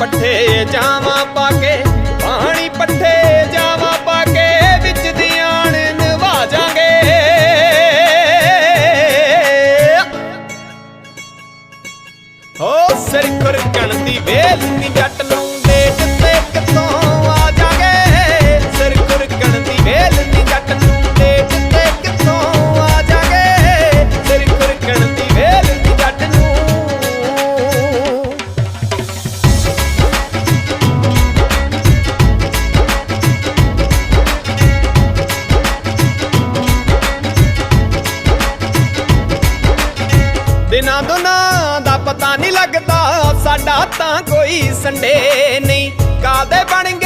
ਪੱਠੇ ਜਾਵਾਂ ਪਾ ਕੇ, ਪਾਣੀ ਪੱਠੇ ਜਾਵਾਂ ਪਾ ਕੇ, ਵਿੱਚ ਦੀਆਂ ਨਿਵਾ ਜਾਗੇ। ਹੋ ਸਿਰ ਕਰ ਕਣ ਦੀ ਵੇਲ ਨਹੀਂ ਜੱਟ ਇਹਨਾਂ ਦੋਨਾਂ ਦਾ ਪਤਾ ਨਹੀਂ ਲੱਗਦਾ ਸਾਡਾ ਤਾਂ ਕੋਈ ਸੰਡੇ ਨਹੀਂ। ਕਾਦੇ ਬਣ